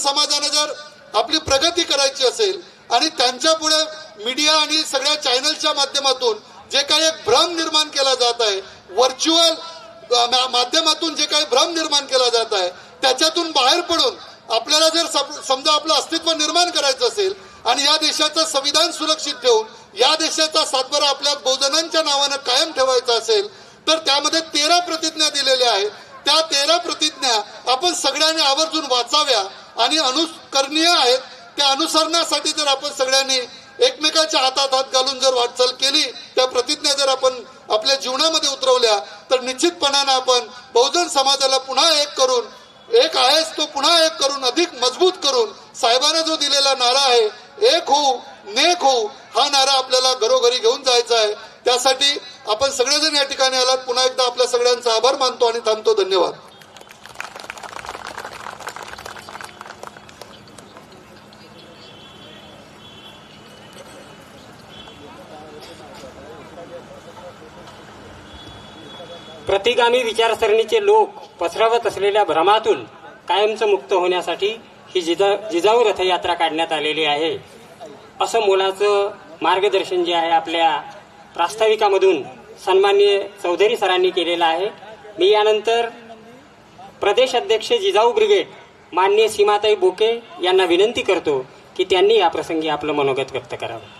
समाजानं जर आपली प्रगती करायची असेल आणि त्यांच्या पुढे मीडिया आणि सगळ्या चॅनलच्या माध्यमातून जे काही एक भ्रम निर्माण केला जात आहे व्हर्च्युअल माध्यमातून जे काही भ्रम निर्माण केला जात आहे त्याच्यातून बाहेर पडून आपल्याला जर समजा आपलं अस्तित्व निर्माण करायचं असेल आणि या देशाचं संविधान सुरक्षित ठेवून या देशाचा सातबारा आपल्या बहुजनांच्या नावानं कायम ठेवायचा असेल तर त्यामध्ये तेरा प्रतिज्ञा दिलेल्या आहेत. त्या तेरा प्रतिज्ञा आपण सगळ्यांनी आवर्जून वाचाव्या. आणि अनुकरणीय आहेत. त्या अनुसरणासाठी जर आपण सगळ्यांनी एकमेकाच्या हातात हात घालून जर वाटचाल केली त्या प्रतिज्ञा जर आपण आपल्या जीवनामध्ये उतरवल्या तर निश्चितपणानं आपण बहुजन समाजाला पुन्हा एक करून एक आहेस तो पुन्हा एक करून अधिक मजबूत करून साहेबांना जो दिलेला नारा आहे एक हो नेक हो हा नारा आपल्याला घरोघरी घेऊन जायचा आहे. त्यासाठी आपण सगळेजण या ठिकाणी आलात. पुन्हा एकदा आपल्या सगळ्यांचा आभार मानतो आणि थांबतो. धन्यवाद. प्रतिगामी विचारसरणीचे लोक पसरवत असलेल्या भ्रमातून कायमचं मुक्त होण्यासाठी ही जिजा जिजाऊ रथयात्रा काढण्यात आलेली आहे. असं मोलाचं मार्गदर्शन जे आहे आपल्या प्रास्ताविकामधून सन्माननीय चौधरी सरांनी केलेलं आहे. मी यानंतर प्रदेश अध्यक्ष जिजाऊ ब्रिगेड माननीय सीमाताई बोके यांना विनंती करतो की त्यांनी या प्रसंगी आपलं मनोगत व्यक्त करावं.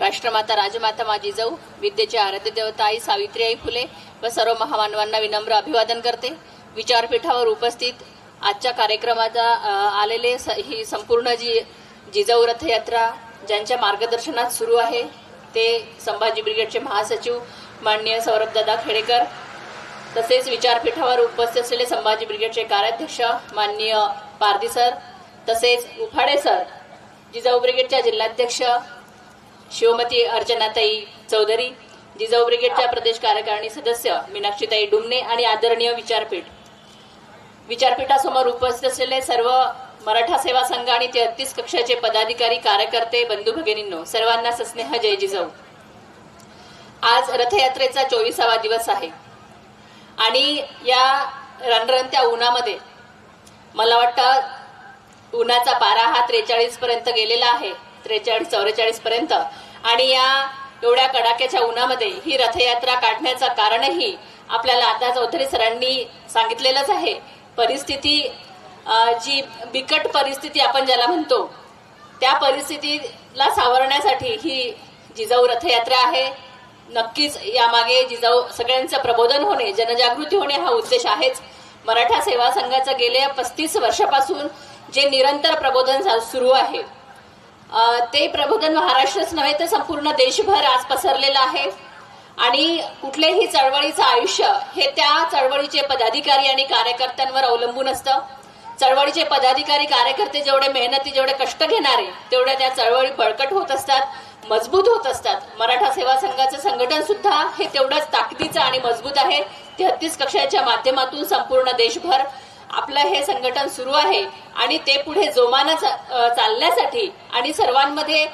राष्ट्रमाता राजमाता माझी जाऊ विद्येची आराध्य देवता आई सावित्रीबाई फुले व सर्व महामानवांना विनम्र अभिवादन करते. विचारपीठावर उपस्थित आजच्या कार्यक्रमाचा आलेले स- ही संपूर्ण जी जिजाऊ रथयात्रा ज्यांच्या मार्गदर्शनात सुरू आहे ते संभाजी ब्रिगेडचे महासचिव माननीय सौरभदादा खेडेकर तसेच विचारपीठावर उपस्थित असलेले संभाजी ब्रिगेडचे कार्याध्यक्ष माननीय पारधी सर तसेच उफाडे सर जिजाऊ ब्रिगेडच्या जिल्हाध्यक्ष शिवमती अर्चनाताई चौधरी जिजाऊ ब्रिगेडच्या प्रदेश कार्यकारिणी सदस्य मीनाक्षीताई डुमने आणि आदरणीय विचारपीठ. विचारपीठासमोर उपस्थित असलेले सर्व मराठा सेवा संघ आणि तेहतीस कक्षाचे पदाधिकारी कार्यकर्ते बंधू भगिनींनो सर्वांना सस्नेह जय जिजाऊ. आज रथयात्रेचा चोवीसावा दिवस आहे. आणि या रणरणत्या उन्हामध्ये मला वाटतं उन्हाचा पारा हा त्रेचाळीस पर्यंत गेलेला आहे. त्रेचाळीस चौवेचाळीस पर्यंत. आणि या एवढ्या कडाक्याच्या उन्हामध्ये ही रथयात्रा काढण्याचं कारणही आपल्याला आता चौधरी सरांनी सांगितलेलंच आहे. परिस्थिती जी बिकट परिस्थिती आपण ज्याला म्हणतो त्या परिस्थितीला सावरण्यासाठी ही जिजाऊ रथयात्रा आहे. नक्कीच यामागे जिजाऊ सगळ्यांचं प्रबोधन होणे जनजागृती होणे हा उद्देश आहेच. मराठा सेवा संघाचं गेल्या पस्तीस वर्षापासून जे निरंतर प्रबोधन सा- सुरू आहे ते प्रबोधन महाराष्ट्रच नव्हे तर संपूर्ण देशभर आज पसरलेलं आहे. आणि कुठलेही चळवळीचं आयुष्य हे त्या चळवळीचे पदाधिकारी आणि कार्यकर्त्यांवर अवलंबून असतं. चळवळीचे पदाधिकारी कार्यकर्ते जेवढे मेहनती जेवढे कष्ट घेणारे तेवढ्या त्या चळवळी बळकट होत असतात मजबूत होत असतात. मराठा सेवा संघाचं संघटन सुद्धा हे तेवढंच ताकदीचं आणि मजबूत आहे. तेहतीस कक्षाच्या माध्यमातून संपूर्ण देशभर आपलं हे संघटन सुरू आहे आणि ते पुढे जोमानं चालण्यासाठी आणि सर्वांमध्ये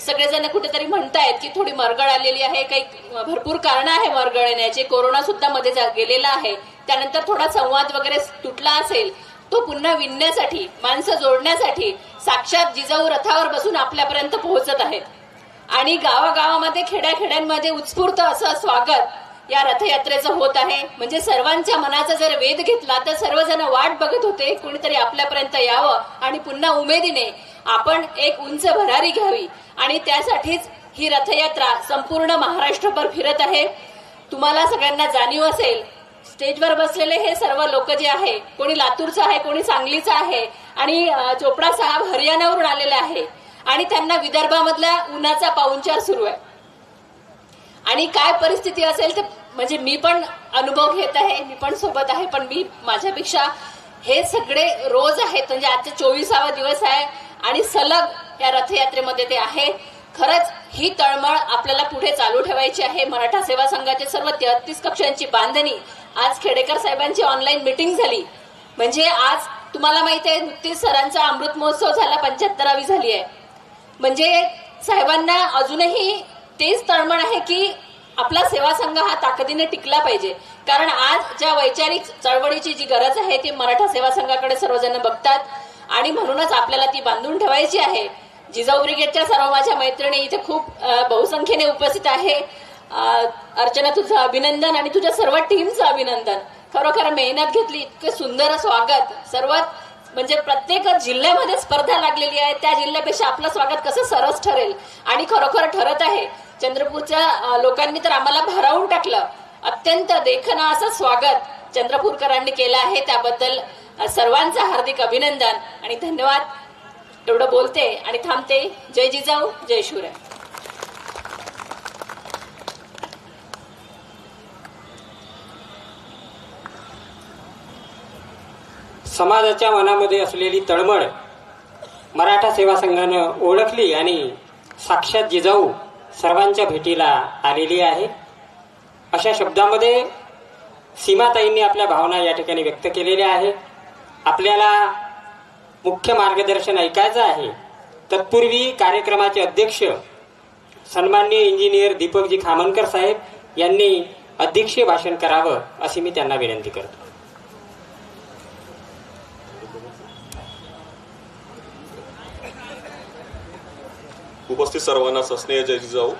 सगळेजण कुठेतरी म्हणतायत की थोडी मरगळ आलेली आहे काही भरपूर कारण आहे मरगळ येण्याची. कोरोना सुद्धा मध्ये जा- गेलेला आहे. त्यानंतर थोडा संवाद वगैरे तुटला असेल तो पुन्हा विणण्यासाठी माणसं जोडण्यासाठी साक्षात जिजाऊ रथावर बसून आपल्यापर्यंत पोहोचत आहेत. आणि गावागावामध्ये खेड्याखेड्यांमध्ये उत्स्फूर्त असं स्वागत या रथयात्रेचं होत आहे. म्हणजे सर्वांच्या मनाचा जर वेध घेतला तर सर्वजण वाट बघत होते कुणीतरी आपल्यापर्यंत यावं आणि पुन्हा उमेदीने आपण एक उंच भरारी घ्यावी. आणि त्यासाठीच ही रथयात्रा संपूर्ण महाराष्ट्रभर फिरत आहे. तुम्हाला सगळ्यांना जाणीव असेल स्टेजवर बसलेले हे सर्व लोक जे आहे कोणी लातूरचं आहे कोणी सांगलीचं आहे आणि चोपडा साहेब हरियाणावरून आलेले आहे आणि त्यांना विदर्भामधल्या उन्हाचा पाऊनचार सुरू आहे. आणि काय परिस्थिती असेल तर म्हणजे मी पण अनुभव घेत आहे मी पण सोबत आहे पण मी माझ्यापेक्षा हे सगळे रोज आहेत म्हणजे आजचा चोवीसावा दिवस आहे आणि सलग या रथयात्रेमध्ये ते आहे. खरंच ही तळमळ आपल्याला पुढे चालू ठेवायची आहे. मराठा सेवा संघाचे सर्व तेहतीस कक्षांची बांधणी. आज खेडेकर साहेबांची ऑनलाईन मिटिंग झाली. म्हणजे आज तुम्हाला माहिती आहे नुकतीच सरांचा अमृत महोत्सव झाला पंच्याहत्तरावी झाली आहे. म्हणजे साहेबांना अजूनही तेच तळमळ आहे की आपला सेवा संघ हा ताकदीने टिकला पाहिजे. कारण आज ज्या वैचारिक चळवळीची जी गरज आहे ती मराठा सेवा संघाकडे सर्वजण बघतात. आणि म्हणूनच आपल्याला ती बांधून ठेवायची आहे. जिजाऊ ब्रिगेडच्या सर्व माझ्या मैत्रिणी इथे खूप बहुसंख्येने उपस्थित आहे. अर्चना तुझं अभिनंदन आणि तुझ्या सर्व टीमचं अभिनंदन. खरोखर मेहनत घेतली इतकं सुंदर स्वागत. सर्वात म्हणजे प्रत्येक जिल्ह्यामध्ये स्पर्धा लागलेली आहे. त्या जिल्ह्यापेक्षा आपलं स्वागत कसं सरस ठरेल? आणि खरोखर ठरत आहे. चंद्रपूरच्या लोकांनी तर आम्हाला भारावून टाकलं. अत्यंत देखना असं स्वागत चंद्रपूरकरांनी केलं आहे. त्याबद्दल सर्वांचं हार्दिक अभिनंदन आणि धन्यवाद. एवढं बोलते आणि थांबते. जय जिजाऊ जय शिवराय. समाजाच्या मनामध्ये असलेली तळमळ मराठा सेवा संघानं ओळखली आणि साक्षात जिजाऊ सर्वांच्या भेटीला आलेली आहे. अशा शब्दामध्ये सीमाताईंनी आपल्या भावना या ठिकाणी व्यक्त केलेल्या आहे आपल्याला मुख्य मार्गदर्शन ऐकायचं आहे. तत्पूर्वी कार्यक्रमाचे अध्यक्ष सन्माननीय इंजिनियर दीपकजी खामनकर साहेब यांनी अध्यक्षीय भाषण करावं अशी मी त्यांना विनंती करतो. उपस्थित सर्वांना सस्नेह जय जिजाऊ.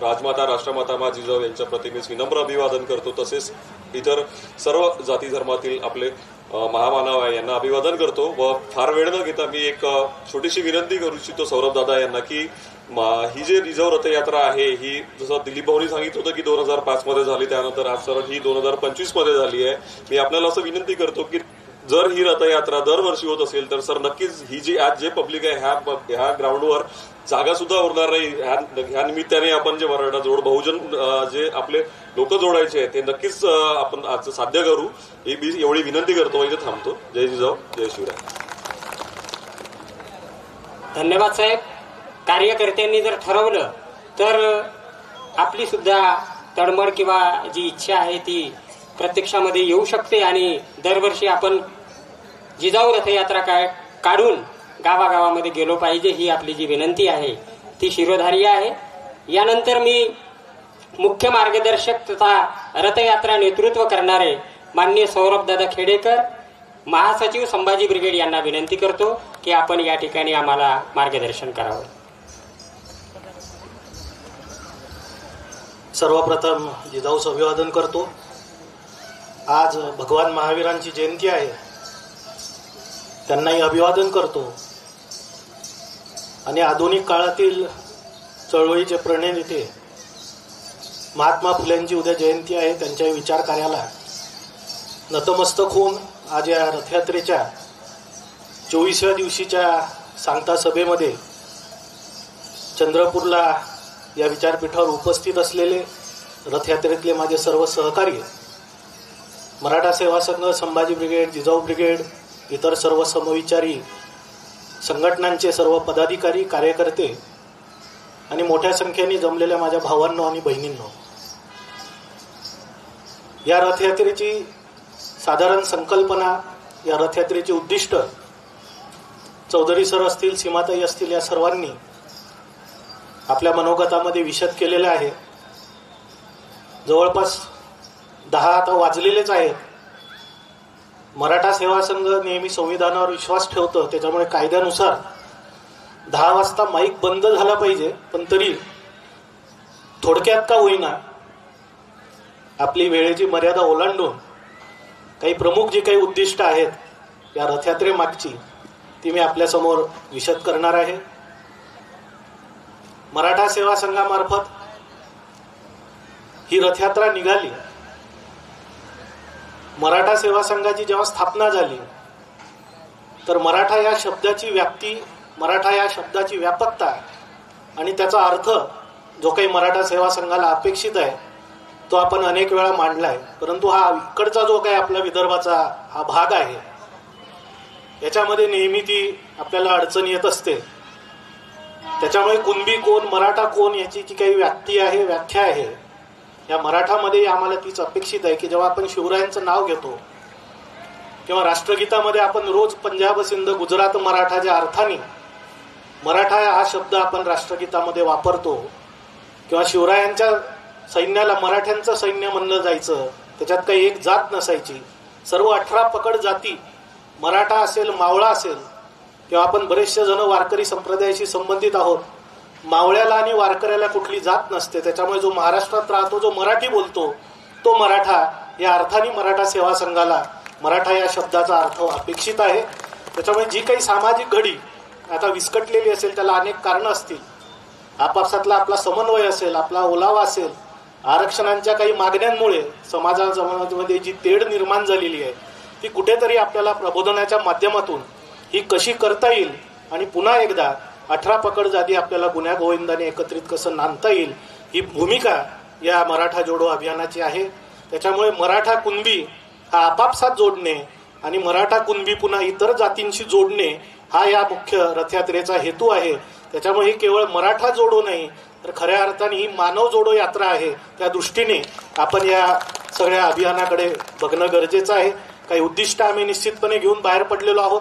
राजमाता राष्ट्रमाता मा जिजाऊ यांच्या प्रतिमेस विनम्र अभिवादन करतो. तसेच इतर सर्व जाती धर्मातील आपले महामानव आहे यांना अभिवादन करतो व फार वेळ न घेता मी एक छोटीशी विनंती करू इच्छितो सौरभ दादा यांना की मा- ही जी रिझर्व रथयात्रा आहे ही जसं दिलीप भाऊनी सांगितलं होतं की दोन हजार पाच मध्ये झाली त्यानंतर आज सर ही दोन हजार पंचवीसमध्ये झाली आहे. मी आपल्याला असं विनंती करतो की जर ही रथयात्रा दरवर्षी होत असेल तर सर नक्कीच ही जी आज जे पब्लिक आहे ह्या ह्या ग्राउंडवर जागा सुद्धा उरणार नाही. ह्या निमित्ताने आपण जे मराठा जोड बहुजन जे आपले लोक जोडायचे आहेत ते नक्कीच आपण आज साध्य करू. ही मी एवढी विनंती करतो इथे थांबतो. जय जिजाऊ जय शिवराय. धन्यवाद साहेब. कार्यकर्त्यांनी जर ठरवलं तर आपली सुद्धा तडमड किंवा जी इच्छा आहे ती प्रत्यक्षामध्ये येऊ शकते आणि दरवर्षी आपण जिजाऊ रथयात्रा काय काढून गावागावामध्ये गेलो पाहिजे ही आपली जी विनंती आहे ती शिरोधारी आहे. यानंतर मी मुख्य मार्गदर्शक तथा रथयात्रा नेतृत्व करणारे माननीय सौरभदादा खेडेकर महासचिव संभाजी ब्रिगेड यांना विनंती करतो की आपण या ठिकाणी आम्हाला मार्गदर्शन करावं. सर्वप्रथम जिजाऊ अभिवादन करतो. आज भगवान महावीरांची जयंती आहे. त्यांनाही अभिवादन करतो. आणि आधुनिक काळातील चळवळीचे प्रणेते महात्मा फुलेंची उद्या जयंती आहे त्यांच्या विचार कार्याला. नतमस्तक होऊन आज या रथयात्रेच्या चोवीसव्या दिवशीच्या सांगता सभेमध्ये चंद्रपूरला या विचारपीठावर उपस्थित असलेले रथयात्रेतले माझे सर्व सहकारी मराठा सेवा संघ संभाजी ब्रिगेड जिजाऊ ब्रिगेड इतर सर्व समविचारी संघटनांचे सर्व पदाधिकारी कार्यकर्ते आणि मोठ्या संख्येने जमलेल्या माझ्या भावांनो आणि बहिणींनो या रथयात्रेची साधारण संकल्पना या रथयात्रेचे उद्दिष्ट चौधरी सर असतील सीमाताई असतील या सर्वांनी आपल्या मनोगतामध्ये विशद केलेले आहे. जवळपास दहा आता वाजलेलेच आहेत. मराठा सेवा संघ नेहमी संविधानावर विश्वास ठेवतं त्याच्यामुळे कायद्यानुसार दहा वाजता माईक बंद झाला पाहिजे पण तरी थोडक्यात का होईना आपली वेळेची मर्यादा ओलांडून काही प्रमुख जी काही उद्दिष्ट आहेत या रथयात्रेमागची ती मी आपल्यासमोर विशद करणार आहे. मराठा सेवा संघामार्फत ही रथयात्रा निघाली. मराठा सेवा संघाची जेव्हा स्थापना झाली तर मराठा या शब्दाची व्याप्ती मराठा या शब्दाची व्यापकता आणि त्याचा अर्थ जो काही मराठा सेवा संघाला अपेक्षित आहे तो आपण अनेक वेळा मांडला आहे परंतु हा इकडचा जो काही आपला विदर्भाचा हा भाग आहे याच्यामध्ये नेहमी ती आपल्याला अडचण येत असते. त्याच्यामुळे कुणबी कोण मराठा कोण याची जी काही व्याप्ती आहे व्याख्या आहे या मराठामध्ये आम्हाला तीच अपेक्षित आहे की जेव्हा आपण शिवरायांचं नाव घेतो किंवा राष्ट्रगीतामध्ये आपण रोज पंजाब सिंध गुजरात मराठाच्या अर्थाने मराठा हा शब्द आपण राष्ट्रगीतामध्ये वापरतो. किंवा शिवरायांच्या सैन्याला मराठ्यांचं सैन्य म्हणलं जायचं त्याच्यात काही एक जात नसायची. सर्व अठरा पकड जाती मराठा असेल मावळा असेल किंवा आपण बरेचसे जण वारकरी संप्रदायाशी संबंधित आहोत. मावळ्याला आणि वारकऱ्याला कुठली जात नसते. त्याच्यामुळे जो महाराष्ट्रात राहतो जो मराठी बोलतो तो मराठा या अर्थाने मराठा सेवा संघाला मराठा या शब्दाचा अर्थ अपेक्षित आहे. त्याच्यामुळे जी काही सामाजिक घडी आता विस्कटलेली असेल त्याला अनेक कारणं असतील. आपापसातला आपला समन्वय असेल आपला ओलावा असेल आरक्षणांच्या काही मागण्यांमुळे समाजामध्ये जी तेढ निर्माण झालेली आहे ती कुठेतरी आपल्याला प्रबोधनाच्या माध्यमातून ही कशी करता येईल आणि पुन्हा एकदा अठरा पकड जाती आपल्याला गुन्ह्या गोविंदाने एकत्रित कसं नांदता येईल ही भूमिका या मराठा जोडो अभियानाची आहे. त्याच्यामुळे मराठा कुणबी हा आपापसात जोडणे आणि मराठा कुणबी पुन्हा इतर जातींशी जोडणे हा या मुख्य रथयात्रेचा हेतू आहे. त्याच्यामुळे ही केवळ मराठा जोडो नाही तर खऱ्या अर्थाने ही मानव जोडो यात्रा आहे. त्या दृष्टीने आपण या सगळ्या अभियानाकडे बघणं गरजेचं आहे. काही उद्दिष्ट आम्ही निश्चितपणे घेऊन बाहेर पडलेलो आहोत.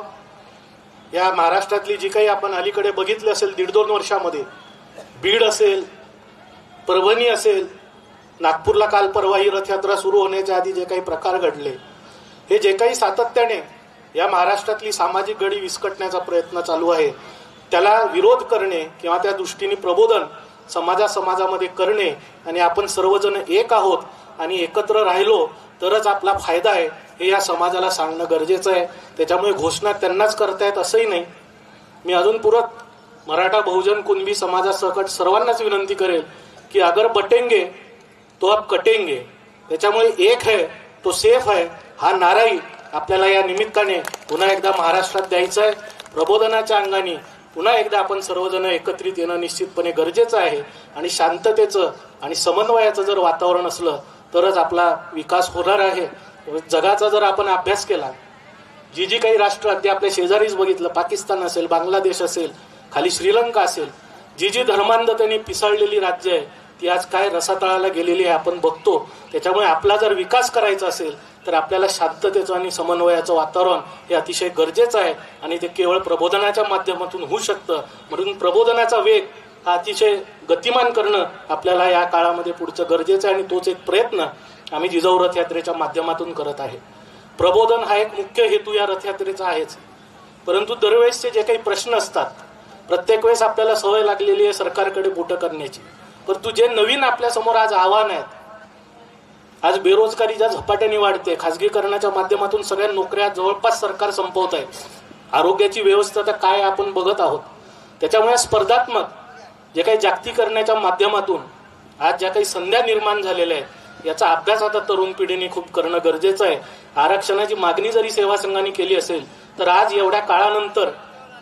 या महाराष्ट्रातली जी काही आपण अलीकडे बघितली असेल दीड दोन वर्षामध्ये बीड असेल परभणी असेल नागपूरला काल परवा ही रथयात्रा सुरू होण्याच्या आधी जे काही प्रकार घडले हे जे काही सातत्याने या महाराष्ट्रातली सामाजिक गडी विस्कटण्याचा प्रयत्न चालू आहे त्याला विरोध करणे किंवा त्या दृष्टीने प्रबोधन समाजा समाजामध्ये करणे आणि आपण सर्वजण एक आहोत आणि एकत्र राहिलो तरच आपला फायदा आहे. हे या समाजाला सांगणं गरजेचं आहे. त्याच्यामुळे घोषणा त्यांनाच करतायत असंही नाही. मी अजून पुरत मराठा बहुजन कुणबी समाजासकट सर्वांनाच विनंती करेल की अगर बटेंगे तो आप कटेंगे. त्याच्यामुळे एक है तो सेफ आहे हा नाराही आपल्याला या निमित्ताने पुन्हा एकदा महाराष्ट्रात द्यायचा आहे. प्रबोधनाच्या अंगाने पुन्हा एकदा आपण सर्वजण एकत्रित येणं निश्चितपणे गरजेचं आहे. आणि शांततेचं आणि समन्वयाचं जर वातावरण असलं तरच आपला विकास होणार आहे. जगाचा जर आपण अभ्यास केला जी जी काही राष्ट्र ते आपल्या शेजारीच बघितलं पाकिस्तान असेल बांगलादेश असेल खाली श्रीलंका असेल जी जी धर्मांधतेने पिसाळलेली राज्य आहे ती आज काय रसातळाला गेलेली आहे आपण बघतो. त्याच्यामुळे आपला जर विकास करायचा असेल तर आपल्याला शांततेचं आणि समन्वयाचं वातावरण हे अतिशय गरजेचं आहे. आणि ते केवळ प्रबोधनाच्या माध्यमातून होऊ शकतं. म्हणून प्रबोधनाचा वेग हा अतिशय गतिमान करणं आपल्याला या काळामध्ये पुढचं गरजेचं आहे आणि तोच एक प्रयत्न आम्ही जिजाऊ रथयात्रेच्या माध्यमातून करत आहे. प्रबोधन हा एक मुख्य हेतू या रथयात्रेचा आहेच. परंतु दरवेळेसचे जे काही प्रश्न असतात प्रत्येक वेळेस आपल्याला सवय लागलेली आहे सरकारकडे बोटं करण्याची. परंतु जे नवीन आपल्यासमोर आज आव्हान आहेत आज बेरोजगारी ज्या झपाट्याने वाढते खासगीकरणाच्या माध्यमातून सगळ्या नोकऱ्या जवळपास सरकार संपवत आहे. आरोग्याची व्यवस्था तर काय आपण बघत आहोत. त्याच्यामुळे स्पर्धात्मक जे काही जागतिकरणाच्या माध्यमातून आज ज्या काही संध्या निर्माण झालेल्या आहेत याचा अभ्यास आता तरुण पिढीने खूप करणं गरजेचं आहे. आरक्षणाची मागणी जरी सेवा संघाने केली असेल तर आज एवढ्या काळानंतर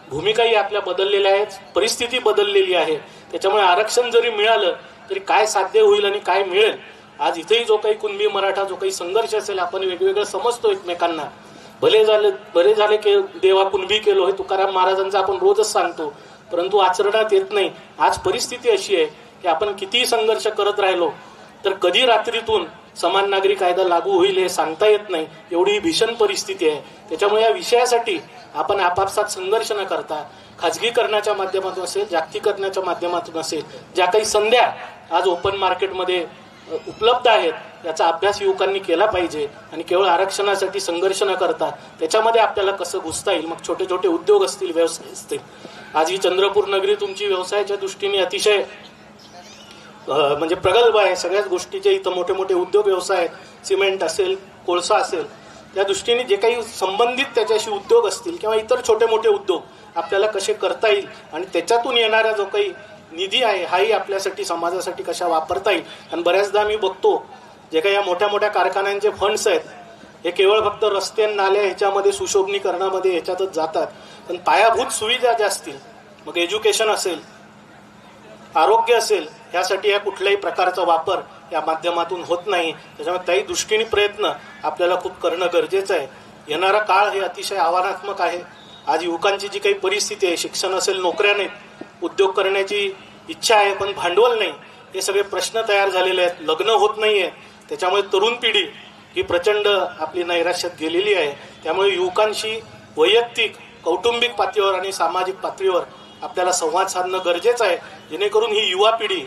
भूमिकाही आपल्या बदललेल्या आहेत परिस्थिती बदललेली आहे. त्याच्यामुळे आरक्षण जरी मिळालं तरी काय साध्य होईल आणि काय मिळेल? आज इथेही जो काही कुणबी मराठा जो काही संघर्ष असेल आपण वेगवेगळं समजतो एकमेकांना. भले झाले बरे झाले की देवा कुणबी केलो हे तुकाराम महाराजांचा आपण रोजच सांगतो परंतु आचरणात येत नाही. आज परिस्थिती अशी आहे की आपण कितीही संघर्ष करत राहिलो तर कधी रात्रीतून समान नागरी कायदा लागू होईल हे सांगता येत नाही एवढी भीषण परिस्थिती आहे. त्याच्यामुळे या विषयासाठी आपण आपापसात संघर्ष न करता खाजगीकरणाच्या माध्यमातून असेल जागतिकरणाच्या माध्यमातून असेल ज्या काही संध्या आज ओपन मार्केटमध्ये उपलब्ध आहेत याचा अभ्यास युवकांनी केला पाहिजे आणि केवळ आरक्षणासाठी संघर्ष न करता त्याच्यामध्ये आपल्याला कसं घुसता येईल? मग छोटे छोटे उद्योग असतील व्यवसाय असतील. आज ही चंद्रपूर नगरी तुमची व्यवसायाच्या दृष्टीने अतिशय म्हणजे प्रगल्भ आहे. सगळ्याच गोष्टीचे इथं मोठे मोठे उद्योग व्यवसाय आहेत. सिमेंट असेल कोळसा असेल. त्या दृष्टीने जे काही संबंधित त्याच्याशी उद्योग असतील किंवा इतर छोटे मोठे उद्योग आपल्याला कसे करता येईल आणि त्याच्यातून येणारा जो काही निधी आहे हाही आपल्यासाठी समाजासाठी कशा वापरता येईल? आणि बऱ्याचदा मी बघतो जे काही या मोठ्या मोठ्या कारखान्यांचे फंड्स आहेत हे केवळ फक्त रस्ते नाल्या ह्याच्यामध्ये सुशोभनीकरणामध्ये ह्याच्यातच जातात. पण पायाभूत सुविधा ज्या असतील मग एज्युकेशन असेल आरोग्य असेल यासाठी या कुठल्याही प्रकारचा वापर या माध्यमातून होत नाही. त्याच्यामुळे त्याही दृष्टीने प्रयत्न आपल्याला खूप करणं गरजेचं आहे. येणारा काळ हे अतिशय आव्हानात्मक आहे. आज युवकांची जी काही परिस्थिती आहे शिक्षण असेल नोकऱ्या नाहीत उद्योग करण्याची इच्छा आहे पण भांडवल नाही हे सगळे प्रश्न तयार झालेले आहेत. लग्न होत नाहीये. त्याच्यामुळे तरुण पिढी ही प्रचंड आपली नैराश्यात गेलेली आहे. त्यामुळे युवकांशी वैयक्तिक कौटुंबिक पातळीवर आणि सामाजिक पातळीवर आपल्याला संवाद साधणं गरजेचं आहे. जेणेकरून ही युवा पिढी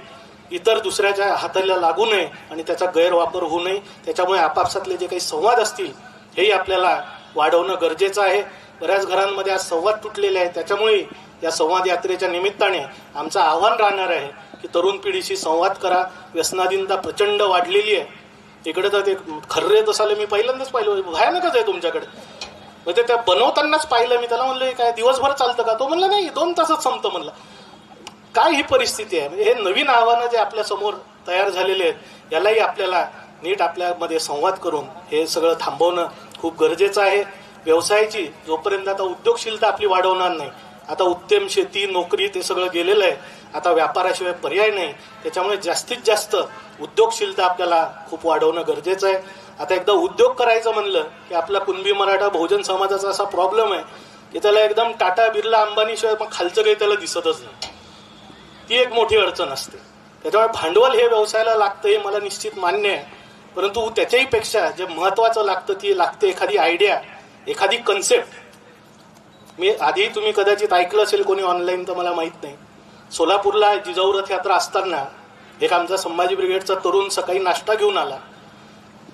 इतर दुसऱ्याच्या हाताला लागू नये आणि त्याचा गैरवापर होऊ नये. त्याच्यामुळे आपापसातले जे काही संवाद असतील हेही आपल्याला वाढवणं गरजेचं आहे. बऱ्याच घरांमध्ये आज संवाद तुटलेले आहेत. त्याच्यामुळे या संवाद यात्रेच्या निमित्ताने आमचं आव्हान राहणार आहे की तरुण पिढीशी संवाद करा. व्यसनाधीनता प्रचंड वाढलेली आहे. इकडे तर ते खर्रे तसाले मी पहिल्यांदाच पाहिलं. भयानकच आहे तुमच्याकडे. म्हणजे त्या बनवतानाच पाहिलं मी. त्याला म्हणलं काय दिवसभर चालतं का? तो म्हणला नाही दोन तासच संपतं. म्हणला. काय ही परिस्थिती आहे? म्हणजे हे नवीन आव्हानं जे आपल्यासमोर तयार झालेले आहेत यालाही आपल्याला नीट आपल्यामध्ये संवाद करून हे सगळं थांबवणं खूप गरजेचं आहे. व्यवसायाची जोपर्यंत आता उद्योगशीलता आपली वाढवणार नाही आता उत्तम शेती नोकरी ते सगळं गेलेलं आहे आता व्यापाराशिवाय पर्याय नाही त्याच्यामुळे जास्तीत जास्त उद्योगशीलता आपल्याला खूप वाढवणं गरजेचं आहे. आता एकदा उद्योग करायचं म्हणलं की आपला कुणबी मराठा बहुजन समाजाचा असा प्रॉब्लेम आहे की त्याला एकदम टाटा बिर्ला अंबानीशिवाय मग खालचं काही त्याला दिसतच नाही. ती एक मोठी अडचण असते. त्याच्यामुळे भांडवल हे व्यवसायाला लागतं हे मला निश्चित मान्य आहे. परंतु त्याच्याही पेक्षा जे महत्वाचं लागतं ती लागते एखादी आयडिया एखादी कन्सेप्ट मी आधी तुम्ही कदाचित ऐकलं असेल कोणी ऑनलाईन तर मला माहीत नाही. सोलापूरला जिजाऊ रथ यात्रा असताना एक आमचा संभाजी ब्रिगेडचा तरुण सकाळी नाश्ता घेऊन आला.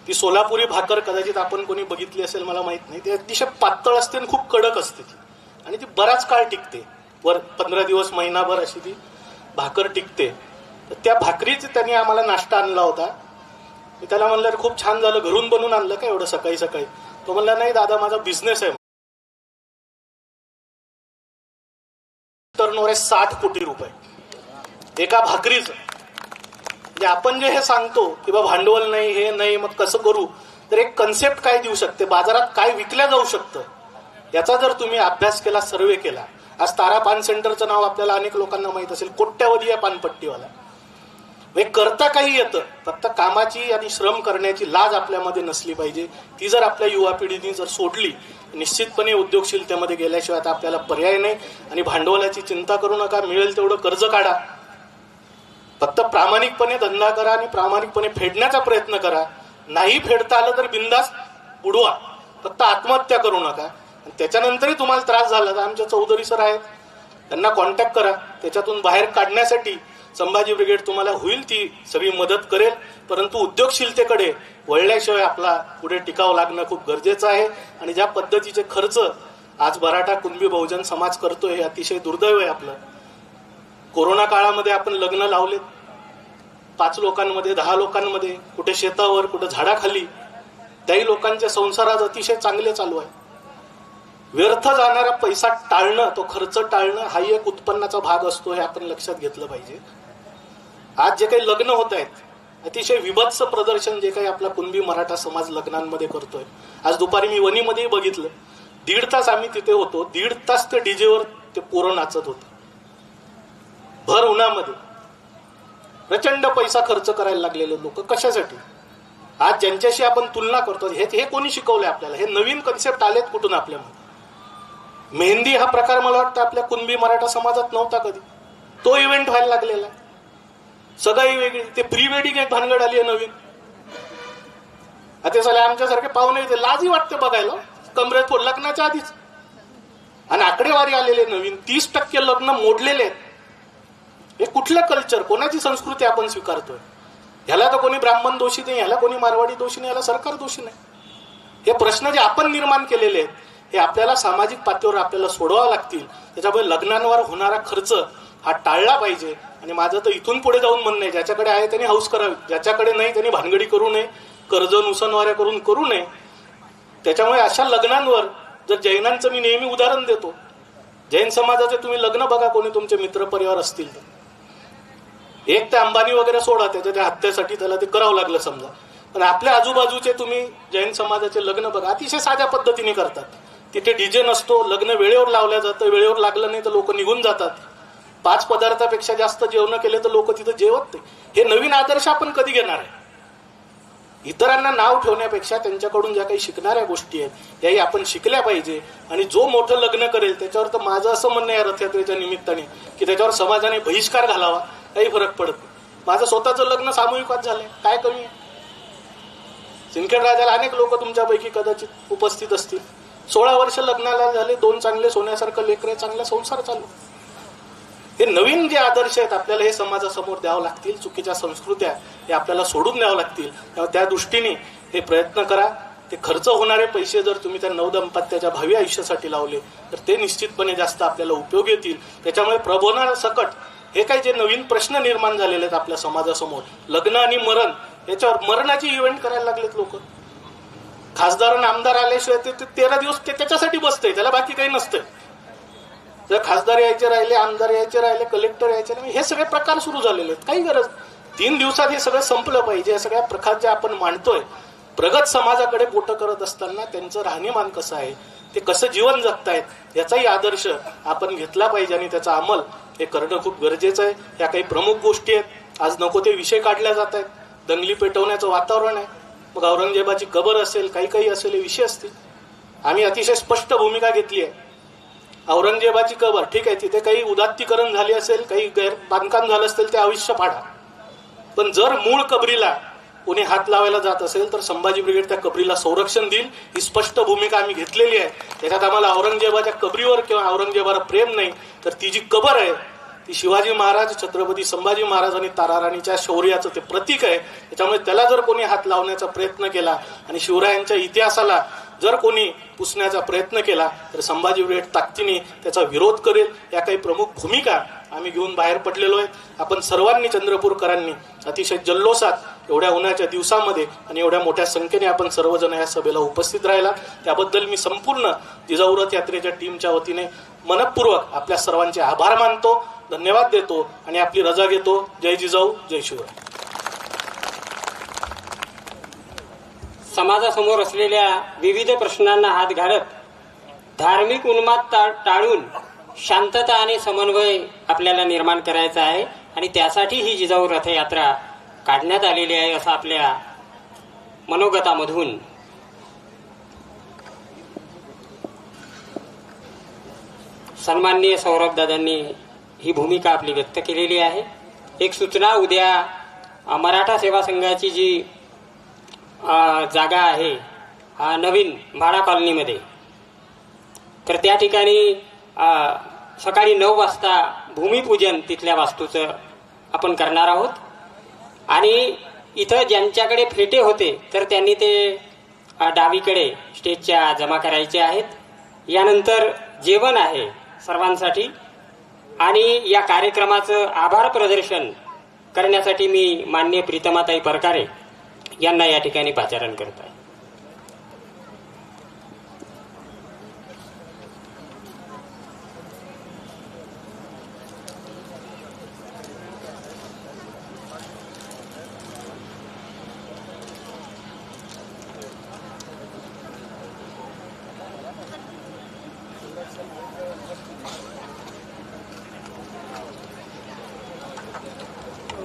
ती सोलापुरी भाकर कदाचित आपण कोणी बघितली असेल मला माहीत नाही. ती अतिशय पातळ असते आणि खूप कडक असते ती. आणि ती बराच काळ टिकते. वर पंधरा दिवस महिनाभर अशी ती भाकर टिकते. तर त्या भाकरीच त्यांनी आम्हाला नाश्ता आणला होता. मी त्याला म्हणलं खूप छान झालं घरून बनवून आणलं का एवढं सकाळी सकाळी? तो म्हणला नाही दादा माझा बिझनेस आहे. टर्नओव्हर आहे साठ कोटी रुपये. एका भाकरीच. म्हणजे आपण जे हे सांगतो की बा भांडवल नाही हे नाही मग कसं करू? तर एक कन्सेप्ट काय देऊ शकते? बाजारात काय विकल्या जाऊ शकतं? याचा जर तुम्ही अभ्यास केला सर्वे केला आज तारा पान सेंटरचं नाव आपल्याला अनेक लोकांना माहीत असेल कोट्यावधी या पानपट्टीवाला. हे करता काही येतं फक्त कामाची आणि श्रम करण्याची लाज आपल्यामध्ये नसली पाहिजे. ती जर आपल्या युवा पिढीने जर सोडली निश्चितपणे उद्योगशीलतेमध्ये गेल्याशिवाय आता आपल्याला पर्याय नाही. आणि भांडवलाची चिंता करू नका मिळेल तेवढं कर्ज काढा. फक्त प्रामाणिकपणे धंदा करा आणि प्रामाणिकपणे फेडण्याचा प्रयत्न करा. नाही फेडता आलं तर बिंदास बुडवा. फक्त आत्महत्या करू नका. त्याच्यानंतरही तुम्हाला त्रास झाला तर आमच्या चौधरी सर आहेत. त्यांना कॉन्टॅक्ट करा. त्याच्यातून बाहेर काढण्यासाठी संभाजी ब्रिगेड तुम्हाला होईल ती सगळी मदत करेल. परंतु उद्योगशीलतेकडे वळल्याशिवाय आपला पुढे टिकाव लागणं खूप गरजेचं आहे. आणि ज्या पद्धतीचे खर्च आज मराठा कुणबी बहुजन समाज करतोय हे अतिशय दुर्दैव आहे आपलं. कोरोना काळामध्ये आपण लग्न लावलेत. पाच लोकांमध्ये दहा लोकांमध्ये कुठे शेतावर कुठे झाडाखाली त्याही लोकांच्या संसारात अतिशय चांगले चालू आहे. व्यर्थ जाणारा पैसा टाळणं तो खर्च टाळणं हाही एक उत्पन्नाचा भाग असतो हे आपण लक्षात घेतलं पाहिजे. आज जे काही लग्न होत आहेत अतिशय विभत्स प्रदर्शन जे काही आपला कुणबी मराठा समाज लग्नांमध्ये करतोय. आज दुपारी मी वनीमध्येही बघितलं. दीड तास आम्ही तिथे होतो. दीड तास ते डीजेवर ते पोरं नाचत होते. भर उन्हामध्ये. प्रचंड पैसा खर्च करायला लागलेले लोक. कशासाठी? आज ज्यांच्याशी आपण तुलना करतो हे हे कोणी शिकवलंय आपल्याला? हे नवीन कन्सेप्ट आलेत कुठून आपल्यामध्ये? मेहंदी हा प्रकार मला वाटतं आपल्या कुणबी मराठा समाजात नव्हता कधी. तो इव्हेंट व्हायला लागलेला आहे. सगळी वेगळी. ते प्री वेडिंग एक भानगड आली आहे नवीन. आता साले आमच्यासारखे पाहुणे येते लाजही वाटते बघायला. कमरेत पोट लग्नाच्या आधीच. आणि आकडेवारी आलेले नवीन. तीस टक्के लग्न मोडलेले आहेत. हे कुठलं कल्चर कोणाची संस्कृती आपण स्वीकारतोय? ह्याला तर कोणी ब्राह्मण दोषी नाही ह्याला कोणी मारवाडी दोषी नाही ह्याला सरकार दोषी नाही. हे प्रश्न जे आपण निर्माण केलेले आहेत हे आपल्याला सामाजिक पातळीवर आपल्याला सोडवावं लागतील. त्याच्यामुळे लग्नांवर होणारा खर्च हा टाळला पाहिजे. आणि माझं तर इथून पुढे जाऊन म्हणणं आहे ज्याच्याकडे आहे त्यांनी हाऊस करावी. ज्याच्याकडे नाही त्यांनी भानगडी करू नये कर्ज नुसनवाऱ्या करून करू नये. त्याच्यामुळे अशा लग्नांवर जर जैनांचं मी नेहमी उदाहरण देतो. जैन समाजाचे तुम्ही लग्न बघा कोणी तुमचे मित्र परिवार असतील तर. एक ते अंबानी वगैरे सोडा त्याच्या त्या हत्यासाठी त्याला ते करावं लागलं समजा. पण आपल्या आजूबाजूचे तुम्ही जैन समाजाचे लग्न बघा अतिशय साध्या पद्धतीने करतात. तिथे डीजे नसतो लग्न वेळेवर लावल्या जातं वेळेवर लागलं नाही तर लोक निघून जातात. पाच पदार्थापेक्षा जास्त जेवण केले तर लोक तिथं जेवत नाही. हे नवीन आदर्श आपण कधी घेणार आहे? इतरांना नाव ठेवण्यापेक्षा त्यांच्याकडून ज्या काही शिकणाऱ्या गोष्टी आहेत त्याही आपण शिकल्या पाहिजे. आणि जो मोठं लग्न करेल त्याच्यावर तर माझं असं म्हणणं आहे रथयात्रेच्या निमित्ताने की त्याच्यावर समाजाने बहिष्कार घालावा. काही फरक पडत नाही. माझं स्वतःचं लग्न सामूहिकच झालंय. काय कमी आहे? सिंदखेड राजाला अनेक लोक तुमच्यापैकी कदाचित उपस्थित असतील. सोळा वर्ष लग्नाला झाले दोन चांगले सोन्यासारखं लेकरे चांगला संसार चालू. हे नवीन जे आदर्श आहेत आपल्याला हे समाजासमोर द्यावं लागतील चुकीच्या संस्कृत्या हे आपल्याला सोडून द्यावं लागतील. तेव्हा त्या दृष्टीने हे प्रयत्न करा. ते खर्च होणारे पैसे जर तुम्ही त्या नवदंपत्याच्या भावी आयुष्यासाठी लावले तर ते निश्चितपणे जास्त आपल्याला उपयोग येतील. त्याच्यामुळे प्रबोधना सकट हे काही जे नवीन प्रश्न निर्माण झालेले आहेत आपल्या समाजासमोर लग्न आणि मरण याच्यावर मरणाची इव्हेंट करायला लागलेत लोक. खासदार आणि आमदार आल्याशिवाय ते तेरा दिवस ते त्याच्यासाठी बसतंय त्याला बाकी काही नसतं. जर खासदार यायचे राहिले आमदार यायचे राहिले कलेक्टर यायचे राहिले हे सगळे प्रकार सुरू झालेले आहेत. काही गरज तीन दिवसात हे सगळं संपलं पाहिजे. या सगळ्या प्रकार जे आपण मांडतोय प्रगत समाजाकडे बोट करत असताना त्यांचं राहणीमान कसं आहे ते कसं जीवन जगतायत याचाही आदर्श आपण घेतला पाहिजे आणि त्याचा अंमल हे करणं खूप गरजेचं आहे. या काही प्रमुख गोष्टी आहेत. आज नको ते विषय काढल्या जात आहेत. दंगली पेटवण्याचं वातावरण आहे. मग औरंगजेबाची कबर असेल काही काही असेल हे विषय असतील. आम्ही अतिशय स्पष्ट भूमिका घेतली आहे. औरंगजेबाची कबर ठीक आहे तिथे काही उदात्तीकरण झाली असेल काही गैर बांधकाम झालं असेल ते आयुष्य फाडा पण जर मूळ कबरीला कोणी हात लावायला जात असेल तर संभाजी ब्रिगेड त्या कबरीला संरक्षण देईल ही स्पष्ट भूमिका आम्ही घेतलेली आहे. त्याच्यात आम्हाला औरंगजेबाच्या कबरीवर किंवा औरंगजेबाला प्रेम नाही तर ती जी कबर आहे ती शिवाजी महाराज छत्रपती संभाजी महाराज आणि ताराराणीच्या शौर्याचं ते प्रतीक आहे. त्याच्यामुळे त्याला जर कोणी हात लावण्याचा प्रयत्न केला आणि शिवरायांच्या इतिहासाला जर कोणी पुसण्याचा प्रयत्न केला तर संभाजी ब्रिगेड ताकदीने त्याचा विरोध करेल. या काही प्रमुख भूमिका आम्ही घेऊन बाहेर पडलेलो आहे आपण सर्वांनी चंद्रपूरकरांनी अतिशय जल्लोषात एवढ्या उन्हाच्या दिवसामध्ये आणि एवढ्या मोठ्या संख्येने आपण सर्वजण या सभेला उपस्थित राहिला त्याबद्दल मी संपूर्ण जिजाऊ रथ यात्रेच्या टीमच्या वतीने मनपूर्वक आपल्या सर्वांचे आभार मानतो. धन्यवाद देतो आणि आपली रजा घेतो. जय जिजाऊ जय शिवराय. समाजासमोर असलेल्या विविध प्रश्नांना हात घालत धार्मिक उन्माद टाळून शांतता आणि समन्वय आपल्याला निर्माण करायचा आहे आणि त्यासाठी ही जिजाऊ रथयात्रा काढण्यात आलेली आहे असं आपल्या मनोगतामधून. सन्माननीय सौरभ दादांनी ही भूमिका आपली व्यक्त केलेली आहे. एक सूचना उद्या मराठा सेवा संघाची जी जागा आहे नवीन भाडा कॉलनीमध्ये. तर त्या ठिकाणी सकाळी नऊ वाजता भूमिपूजन तिथल्या वास्तूचं आपण करणार आहोत. आणि इथं ज्यांच्याकडे फेटे होते तर त्यांनी ते डावीकडे स्टेजच्या जमा करायचे आहेत. यानंतर जेवण आहे सर्वांसाठी. आणि या कार्यक्रमाचं आभार प्रदर्शन करण्यासाठी मी मान्य प्रीतमाताई परकारे यांना या ठिकाणी पाचारण करत आहे.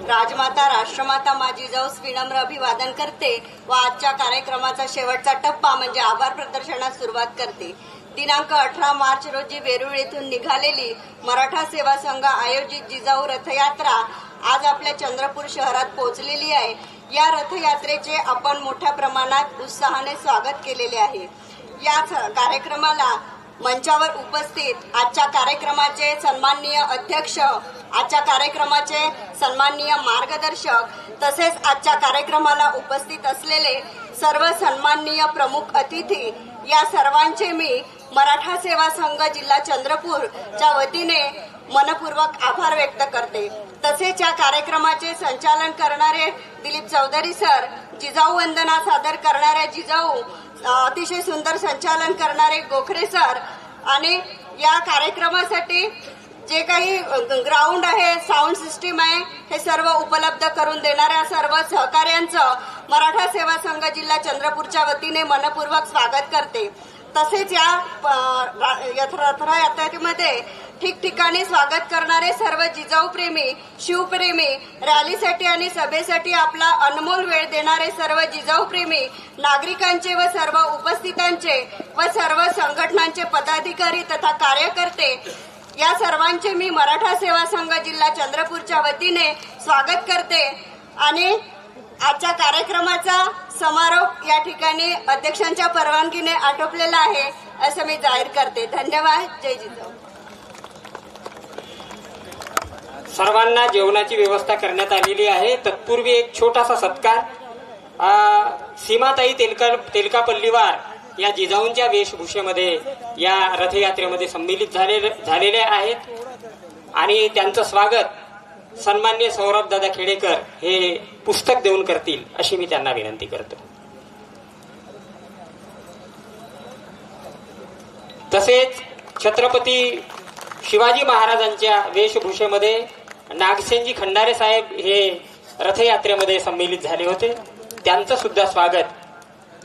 राजमाता राष्ट्रमाता माझी जाऊस विनम्र अभिवादन करते व आजच्या कार्यक्रमाचा शेवटचा टप्पा म्हणजे आभार प्रदर्शनास सुरुवात करते. दिनांक अठरा मार्च रोजी वेरूळ येथून निघालेली मराठा सेवा संघ आयोजित जिजाऊ रथयात्रा आज आपल्या चंद्रपूर शहरात पोहोचलेली आहे. या रथयात्रेचे आपण मोठ्या प्रमाणात उत्साहाने स्वागत केलेले आहे. या कार्यक्रमाला मंचावर उपस्थित आजच्या कार्यक्रमाचे सन्माननीय अध्यक्ष आजच्या कार्यक्रमाचे सन्माननीय मार्गदर्शक तसेच आजच्या कार्यक्रमाला उपस्थित असलेले सर्व सन्माननीय प्रमुख अतिथी या सर्वांचे मी मराठा सेवा संघ जिल्हा चंद्रपूरच्या वतीने मनपूर्वक आभार व्यक्त करते. तसेच या कार्यक्रमाचे संचालन करणारे दिलीप चौधरी सर जिजाऊ वंदना सादर करणाऱ्या जिजाऊ अतिशय सुंदर संचालन करणारे गोखरे सर आणि या कार्यक्रमासाठी जे काही ग्राउंड आहे साऊंड सिस्टीम आहे हे सर्व उपलब्ध करून देणाऱ्या सर्व सहकार्यांचं मराठा सेवा संघ जिल्हा चंद्रपूरच्या वतीने मनपूर्वक स्वागत करते. तसेच या रथयात्रेमध्ये ठिकठिकाणी स्वागत करणारे सर्व जिजाऊप्रेमी शिवप्रेमी रॅलीसाठी आणि सभेसाठी आपला अनमोल वेळ देणारे सर्व जिजाऊप्रेमी नागरिकांचे व सर्व उपस्थितांचे व सर्व संघटनांचे पदाधिकारी तथा कार्यकर्ते या सर्वांचे मी मराठा सेवा संघ जिल्हा चंद्रपूरच्या वतीने स्वागत करते. आणि आजच्या कार्यक्रमाचा समारोप या ठिकाणी अध्यक्षांच्या परवानगीने आटोपलेला आहे असं मी जाहीर करते. धन्यवाद. जय जिजाऊ. सर्वांना जेवणाची व्यवस्था करण्यात आलेली आहे. तत्पूर्वी एक छोटासा सत्कार. सीमाताई तेलका तेलकापल्लीवार या जिजाऊंच्या वेशभूषेमध्ये या रथयात्रेमध्ये संमिलित झाले झालेले आहेत. आणि त्यांचं स्वागत सन्मान्य सौरभ दादा खेडेकर हे पुस्तक देऊन करतील अशी मी त्यांना विनंती करतो. तसेच छत्रपती शिवाजी महाराजांच्या वेशभूषेमध्ये नागसेनजी खंडारे साहेब हे रथयात्रेमध्ये सम्मिलित झाले होते. त्यांचं सुद्धा स्वागत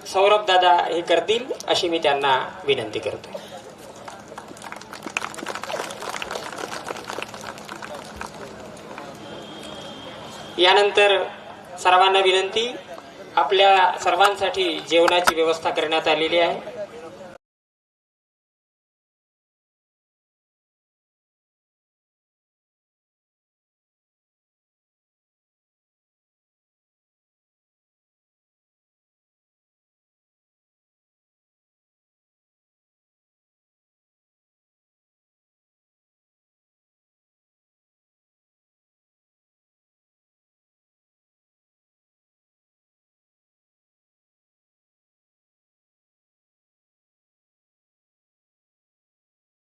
सौरभ दादा हे करतील अशी मी त्यांना विनंती करतो यानंतर सर्वांना विनंती आपल्या सर्वांसाठी जेवणाची व्यवस्था करण्यात आलेली आहे.